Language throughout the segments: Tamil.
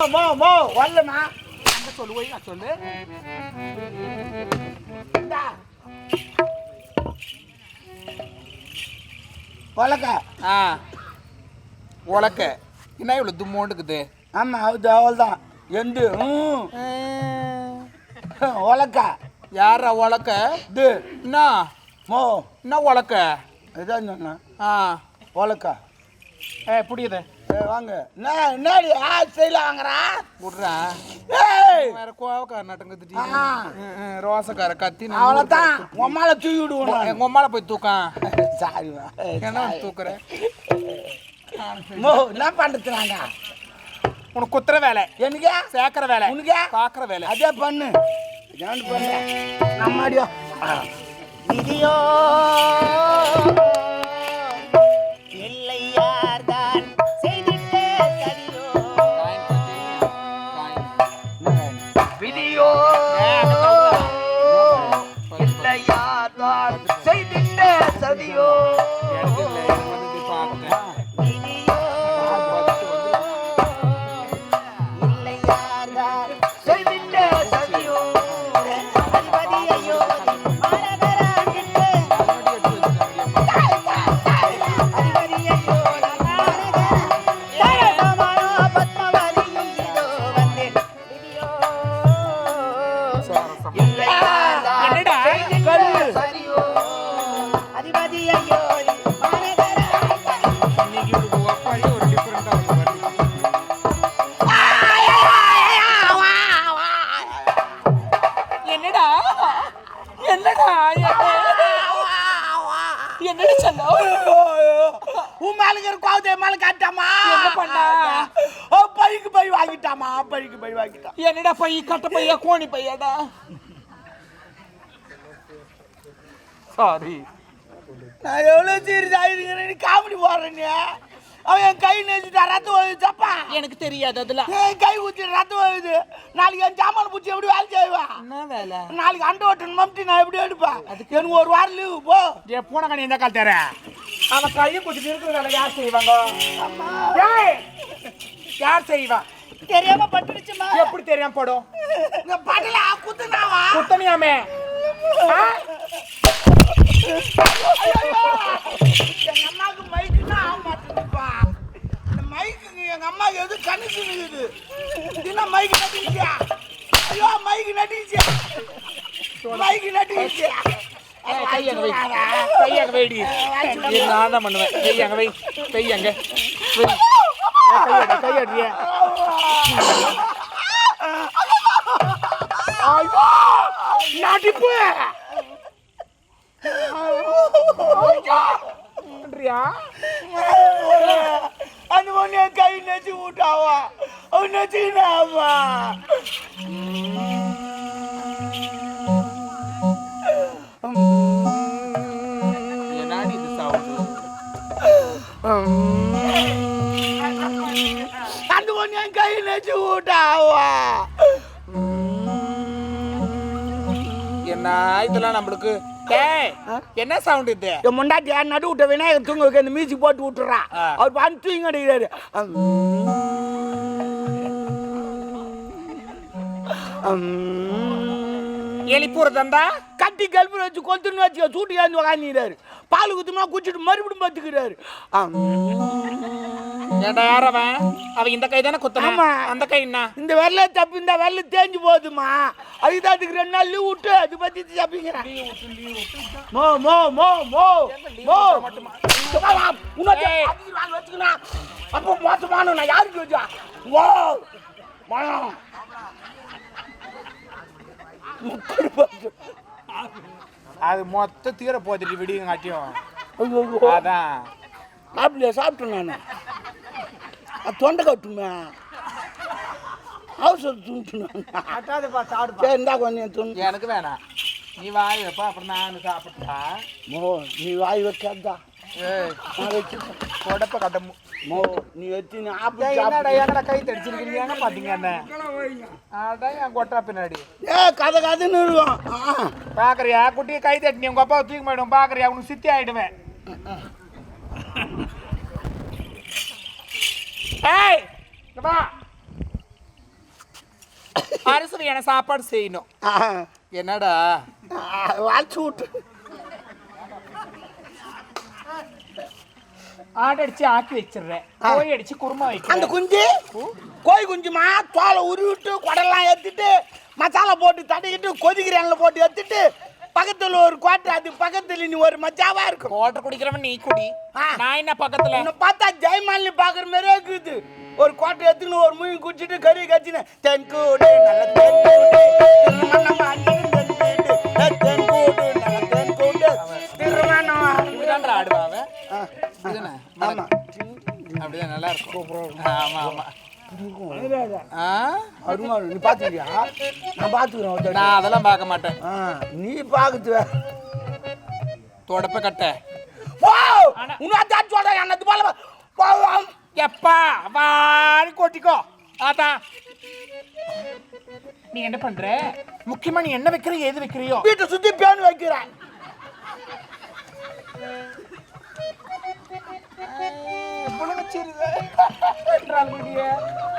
மோ மோ வரலமா அங்க சொல்லு ஒய் நான் சொல்லு. வழக்க ஆ. உலக்க. என்ன இவ்வளவு தும்மோண்டுக்குது ஆமா அது அவள்தான். எந்து ம். வழக்க யாரா உலக்க? இது. என்ன மோ. என்ன உலக்க? இதான் சொன்னேன். ஆ. வழக்கா ஏ புடியுது ஏ வாங்க. என்ன என்னடி ஆ செய்யல வாங்குறா? விட்றா ஏய்! வேற கோவக்கார நட்டுங்குது ஆ. ரோசக்கார கத்தி நான் அவ்வளோதான் உம்மால தூக்கி. விடுவோம் நான். எங்க உம்மால போய் தூக்கான் சாரிம்மா என்ன தூக்குற? மோ என்ன பண்ணுறது நாங்க? உனக்கு குத்துற வேலை. எனக்கு சேர்க்கிற வேலை. உனக்கு? காக்குற வேலை. அதே பண்ணு. பண்ணு. நம்மடியோ விதியோ ஓ பைக்கு பை வாங்கிட்டாமா பைக்கு பை வாங்கிட்டான். என்னடா பை கட்ட பையா கோணி பையாடா? சாரி நான் எவ்வளவு சீரியஸ் ஆயிருக்கிறேன் நீ காமெடி போடுறேன் அவன் என் கை நெஞ்சிட்டா ரத்தம் தப்பா எனக்கு தெரியாது அதெல்லாம் என் கை ஊத்தி ரத்தம் வருது நாளைக்கு என் சாமான பூச்சி எப்படி வேலை செய்வேன் என்ன வேலை? நாளைக்கு அண்டை ஓட்டன் மம்டி நான் எப்படி எடுப்பேன்? எனக்கு ஒரு வாரம் லீவு போ. ஏ பூனகணி எந்த கால் தர அவன் கையை குடிச்சிட்டு இருக்கிறதால யார் செய்வாங்க? யார் செய்வா? தெரியாம பட்டுடுச்சுமா? எப்படி தெரியாம படும்? படல குத்துனாவா? குத்தனியாமே? எங்க அம்மாவுக்கு மைக்குன்னா ஆக மாட்டேங்குதுப்பா இந்த மைக்குங்க எங்க அம்மாவுக்கு எது கணிச்சு நிக்குது என்ன மைக்கு நட்டிக்கிச்சியா ஐயோ மைக்கு நட்டிக்கிச்சியா மைக்கு நட்டிக்கிச்சியா கையங்க வை. கையங்க வைடி. நான் தான் பண்ணுவேன். கையங்க வை. கையங்க கையடி நடிப்பு! அந்த பொண்ணு கை நெச்சு விட்டாவா? நச்சுக்கினாவா? என்ன? இதெல்லாம் நம்மளுக்கு என்ன சவுண்ட் இது? என் முண்டாட்டி என் நடு விட்ட விநாயகர் தூங்க வைக்க இந்த மியூசிக் போட்டு விட்டுறா. அவர் பண்ணி தூங்க அடிக்கிறாரு எலிப்பூர் தந்தா? கட்டி கல்பு வச்சு கொத்துன்னு வச்சு சூட்டு ஏந்து உக்காந்துக்கிறாரு. பால் குத்துமா குடிச்சிட்டு மறுபடியும் பார்த்துக்கிறாரு. யார் அவன் இந்த கை தானே குத்தன ஆமா. அந்த கை என்ன? இந்த வெள்ளை தப்பு இந்த வெள்ளை தேஞ்சு போகுதுமா அதுக்கு தான் அதுக்கு ரெண்டு நாள் லீவ் விட்டு அது பத்தி தப்பிக்கிறேன். மோ மோ மோ மோ மோ. அப்போ மோசமான நான் யாருக்கு வச்சா? ஓ மனம். அது மொத்த தீர போத்துட்டு விடியும் காட்டியும். அதான். அப்படியே சாப்பிட்டேன் நான். தொண்டை கட்டுமே. அவசரம் சாப்பிடுப்பா சரி இந்தா கொஞ்சம் துணி. எனக்கு வேணாம். நீ வாய் வைப்பா அப்புறம் நான் சாப்பிட்டா மோ நீ வாய் வைக்காதா கொடப்ப கட்ட மு- நீ வச்சு நீ என்னடா என்னடா கை தடிச்சிருக்கீங்க பாத்தீங்க என்ன? அதான் என் கொட்டா பின்னாடி. ஏ கதை கதைன்னு ஆ. பாக்குறியா? குட்டியை கை தட்டி உங்க அப்பா தூக்கி போயிடும் பாக்குறியா? உனக்கு சித்தி ஆயிடுவேன். ஏய் வா அரிசனையான சாப்பாடு செய்யணும். என்னடா? வாழ்த்து விட்டு. ஆடு அடிச்சு ஆக்கி வச்சிடுறேன். கோழி அடிச்சு குருமா அந்த வைக்கிறேன் குஞ்சு கோழி குஞ்சுமா தோலை உருவிட்டு குடலாம் ஏற்றிட்டு மசாலா போட்டு தட்டிக்கிட்டு கொதிக்கிறேன்ல போட்டு ஏற்றிட்டு பக்கத்தில் ஒரு கோட்டை அது பக்கத்தில் நீ ஒரு மச்சாவா இருக்கும். கோட்டை குடிக்கிறவன் நீ குடி. நான் என்ன பக்கத்துல? உன்னை பார்த்தா ஜெயமாலினி பார்க்குற மாதிரியே இருக்குது. ஒரு கோட்டை எடுத்துக்கின்னு ஒரு மூவி குடிச்சிட்டு கறி கச்சின்னு தென்கூடு நல்ல தென்கூடு தென்கூடு நல்ல தென்கூடு திருமணம் இப்படிதானே? ஆமா. அப்படிதான் நல்லா இருக்கும். ஆமா ஆமா. ஆ? அருமா நீ பார்த்துக்கிறியா நான் பார்த்துக்கிறேன். நான் அதெல்லாம் பார்க்க மாட்டேன். நீ பார்க்குது. தொடப்ப கட்ட. இன்னும் சொல்றேன் என்னது போல போ, எப்பா வாரி கொட்டிக்கோ. அதான் நீ என்ன பண்ற? முக்கியமா நீ என்ன வைக்கிற ஏது வைக்கிறியோ. வீட்டை சுத்தி பேன் வைக்கிறேன்.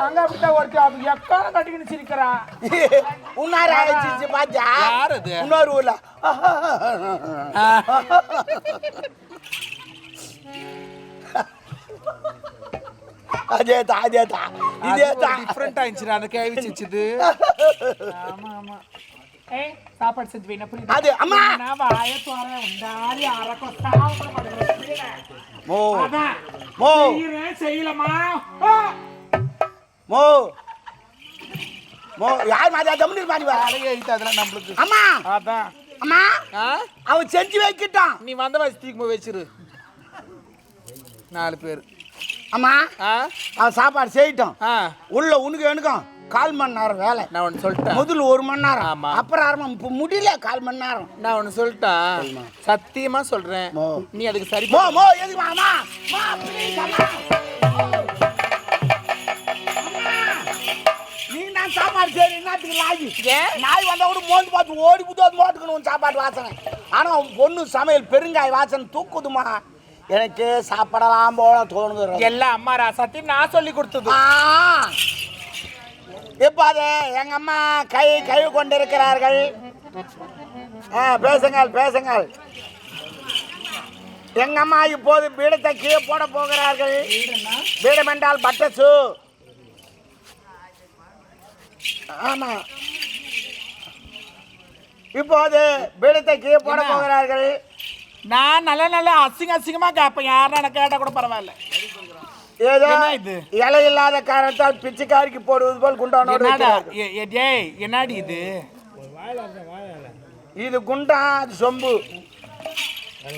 அங்க அப்படித்தான் ஒருத்தி அது எக்கான கட்டிக்கின்னு சிரிக்கிறா? உன்னாரு ஆயிடுச்சு பாத்தியா? யார் அது? இன்னொரு ஊர்ல. அதேதான் அதேதான். இதேதான். டிஃப்ரெண்ட் ஆயிடுச்சு அந்த கேள்வி சிரிச்சுது ஆமா ஆமா. ஏய் சாப்பாடு செஞ்சு வைனா புரியுதா? அது, அம்மா! நான் வாய தோற உண்டாரி அரக்கோ சாப்பிட மாட்டேன் மோ அதான். மோ. செய்யலமா! மோ. மோ. யார் மாதிரி? தமிழ் மாதிரி அதெல்லாம் நம்மளுக்கு. அம்மா. அதான். அம்மா. அவன் செஞ்சு வைக்கிட்டான் நீ வந்த வயசு தூக்கி போய் வச்சிரு. நாலு பேர். அம்மா. அவன் சாப்பாடு செய்யிட்டோம். உள்ள உனக்கு எனக்கும் கால் மணி நேரம் வேலை. நான் ஒன்று சொல்லிட்டேன். முதல்ல ஒரு மணி நேரம். ஆமா. அப்புறம் மணி இப்போ முடியல கால் மணி நேரம். நான் ஒன்று சொல்லிட்டேன். சொல்லுமா. சத்தியமா சொல்றேன். மோ. நீ அதுக்கு சரி மோ மோ எதுக்கு அம்மா. மா ப்ளீஸ் அம்மா சாப்பாடு சரி என்னத்துக்கு ஏன்? நாய் வந்தா கூட மோந்து பார்த்து ஓடி வந்து மோட்டுக்கணும் சாப்பாடு வாசனை. ஆனா உன் பொண்ணு சமையல் பெருங்காய வாசனை தூக்குதுமா. எனக்கு சாப்பிடலாம் போல தோணுது எல்லாம் அம்மா ராசாத்தி நான் சொல்லி கொடுத்தது. இப்போ அது எங்க அம்மா கை கை கொண்டிருக்கிறார்கள். ஆ பேசுங்கள் பேசுங்கள். எங்க அம்மா இப்போது பீடத்தை கீழே போட போகிறார்கள். பீடம் என்றால் பட்டசு ஆமா. இப்போது பீடத்தை கீழே போட? போகிறார்கள். நான் நல்ல நல்ல அசிங்க அசிங்கமா கேட்பேன். யாரும் எனக்கு கேட்டா கூட பரவாயில்ல. ஏதோ? இலை இல்லாத காரணத்தால் பிச்சைக்காரிக்கு போடுவது போல் குண்டானோடு என்னடி இது? இது குண்டா அது சொம்பு.